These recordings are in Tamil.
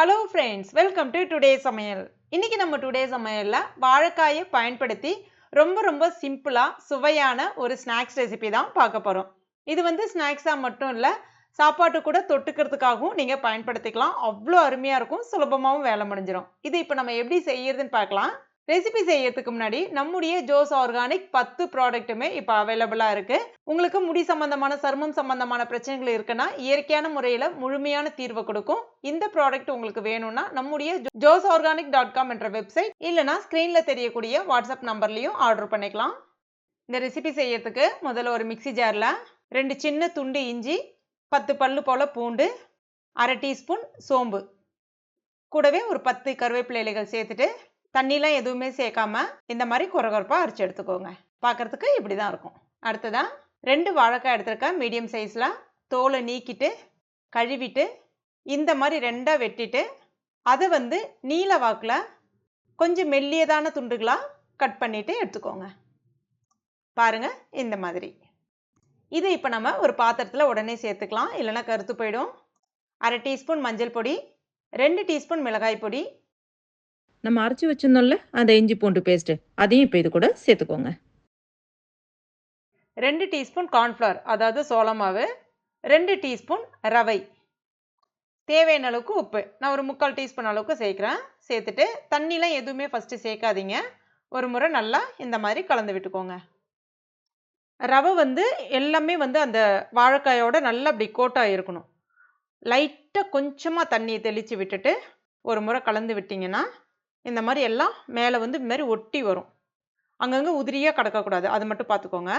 Hello friends welcome to today சமையல் இன்னைக்கு நம்ம டுடே சமையலில் வாழைக்காயை பயன்படுத்தி ரொம்ப ரொம்ப சிம்பிளாக சுவையான ஒரு ஸ்நாக்ஸ் ரெசிபி தான் பார்க்க போகிறோம் இது வந்து ஸ்நாக்ஸாக மட்டும் இல்லை சாப்பாட்டு கூட தொட்டுக்கிறதுக்காகவும் நீங்கள் பயன்படுத்திக்கலாம். அவ்வளோ அருமையாக இருக்கும். சுலபமாகவும் வேலை முடிஞ்சிடும் இது இப்போ நம்ம எப்படி செய்யறதுன்னு பார்க்கலாம். ரெசிபி செய்யறதுக்கு முன்னாடி நம்முடைய ஜோஸ் ஆர்கானிக் பத்து ப்ராடக்ட்டுமே இப்போ அவைலபிளாக இருக்குது உங்களுக்கு முடி சம்பந்தமான சருமம் சம்பந்தமான பிரச்சனைகள் இருக்குன்னா இயற்கையான முறையில் முழுமையான தீர்வை கொடுக்கும். இந்த ப்ராடக்ட் உங்களுக்கு வேணும்னா நம்முடைய ஜோஸ் ஆர்கானிக் டாட் காம் என்ற வெப்சைட் இல்லைனா ஸ்க்ரீனில் தெரியக்கூடிய வாட்ஸ்அப் நம்பர்லையும் ஆர்டர் பண்ணிக்கலாம். இந்த ரெசிபி செய்யறதுக்கு முதல்ல ஒரு மிக்சி ஜாரில் ரெண்டு சின்ன துண்டு இஞ்சி பத்து பல்லு போல் பூண்டு அரை டீஸ்பூன் சோம்பு. கூடவே ஒரு பத்து கருவேப்பிலை இலைகள் சேர்த்துட்டு தண்ணிலாம் எதுவுமே சேர்க்காம இந்த மாதிரி குறகுறப்பாக அரைச்சி எடுத்துக்கோங்க. பார்க்குறதுக்கு இப்படி தான் இருக்கும். அடுத்ததாக ரெண்டு வாழைக்காய் எடுத்திருக்கேன். மீடியம் சைஸில் தோலை நீக்கிட்டு கழுவிட்டு இந்த மாதிரி ரெண்டாக வெட்டிட்டு அதை வந்து நீல வாக்கில் கொஞ்சம் மெல்லியதான துண்டுகளாக கட் பண்ணிவிட்டு எடுத்துக்கோங்க. பாருங்கள் இந்த மாதிரி. இது இப்போ நம்ம ஒரு பாத்திரத்தில் உடனே சேர்த்துக்கலாம். இல்லைன்னா கருத்து போயிடும். அரை டீஸ்பூன் மஞ்சள் பொடி ரெண்டு டீஸ்பூன் மிளகாய் பொடி நம்ம அரைச்சி வச்சிருந்தோம்ல அந்த இஞ்சி பூண்டு பேஸ்ட்டு அதையும் இப்போ இது கூட சேர்த்துக்கோங்க. ரெண்டு டீஸ்பூன் கார்ன்ஃப்ளவர் அதாவது சோளமாவு ரெண்டு டீஸ்பூன் ரவை. தேவையான அளவுக்கு உப்பு. நான் ஒரு முக்கால் டீஸ்பூன் அளவுக்கு சேர்க்குறேன். சேர்த்துட்டு தண்ணிலாம் எதுவுமே ஃபஸ்ட்டு சேர்க்காதீங்க. ஒரு முறை நல்லா இந்த மாதிரி கலந்து விட்டுக்கோங்க. ரவை வந்து எல்லாமே வந்து அந்த வாழைக்காயோட நல்லா அப்படி கோட்டாக இருக்கணும். லைட்டாக கொஞ்சமாக தண்ணியை தெளித்து விட்டுட்டு ஒரு முறை கலந்து விட்டிங்கன்னா இந்த மாதிரி எல்லாம் மேலே வந்து இந்த மாதிரி ஒட்டி வரும். அங்கங்கே உதிரியாக கிடக்கக்கூடாது. அது மட்டும் பார்த்துக்கோங்க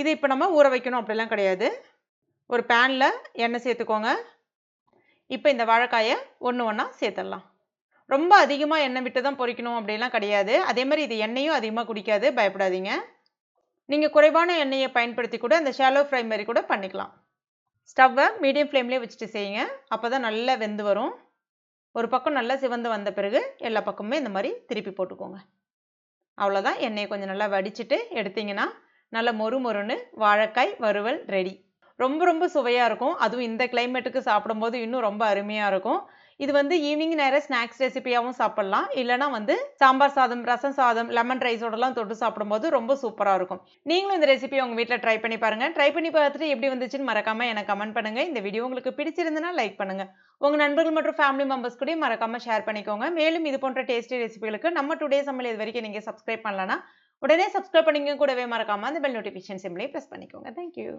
இது இப்போ நம்ம ஊற வைக்கணும். அப்படிலாம் கிடையாது. ஒரு பேனில் எண்ணெய் சேர்த்துக்கோங்க. இப்போ இந்த வாழைக்காயை ஒன்று ஒன்றா சேர்த்துடலாம். ரொம்ப அதிகமாக எண்ணெய் விட்டு தான் பொரிக்கணும் அப்படிலாம் கிடையாது. அதே மாதிரி இது எண்ணெயும் அதிகமாக குடிக்காது. பயப்படாதீங்க. நீங்கள் குறைவான எண்ணெயை பயன்படுத்தி கூட அந்த ஷாலோ ஃப்ரை மாதிரி கூட பண்ணிக்கலாம். ஸ்டவ்வை மீடியம் ஃப்ளேம்லேயே வச்சுட்டு செய்யுங்க. அப்போ தான் நல்லா வெந்து வரும். ஒரு பக்கம் நல்லா சிவந்து வந்த பிறகு எல்லா பக்கமுமே இந்த மாதிரி திருப்பி போட்டுக்கோங்க. அவ்வளோதான் எண்ணெயை கொஞ்சம் நல்லா வடிச்சிட்டு எடுத்திங்கன்னா நல்லா மொறு மொறுன்னு வாழைக்காய் வறுவல் ரெடி ரொம்ப ரொம்ப சுவையாக இருக்கும். அதுவும் இந்த கிளைமேட்டுக்கு சாப்பிடும்போது இன்னும் ரொம்ப அருமையாக இருக்கும். இது வந்து ஈவினிங் நேரம் ஸ்நாக்ஸ் ரெசிபியாகவும் சாப்பிட்லாம். இல்லைனா வந்து சாம்பார் சாதம் ரசம் சாதம் லெமன் ரைஸோடலாம் தொட்டு சாப்பிடும்போது ரொம்ப சூப்பராக இருக்கும். நீங்களும் இந்த ரெசிபியை உங்கள் வீட்டில் ட்ரை பண்ணி பாருங்கள் ட்ரை பண்ணி பார்த்துட்டு எப்படி வந்துச்சுன்னு மறக்காமல் எனக்கு கமெண்ட் பண்ணுங்கள் இந்த வீடியோ உங்களுக்கு பிடிச்சிருந்துன்னா லைக் பண்ணுங்கள் உங்கள் நண்பர்கள் மற்றும் ஃபேமிலி மெம்பர்ஸ் கூட மறக்காமல் ஷேர் பண்ணிக்கோங்க. மேலும் இது போன்ற டேஸ்டி ரெசிபிகளுக்கு நம்ம டுடே சமையல் இது வரைக்கும் நீங்கள் சப்ஸ்கிரைப் பண்ணலன்னா உடனே சப்ஸ்கிரைப் பண்ணிங்க கூடவே மறக்காமல் அந்த பெல் நோட்டிஃபிகேஷன் சிம்லேயே ப்ரெஸ் பண்ணிக்கோங்க. Thank you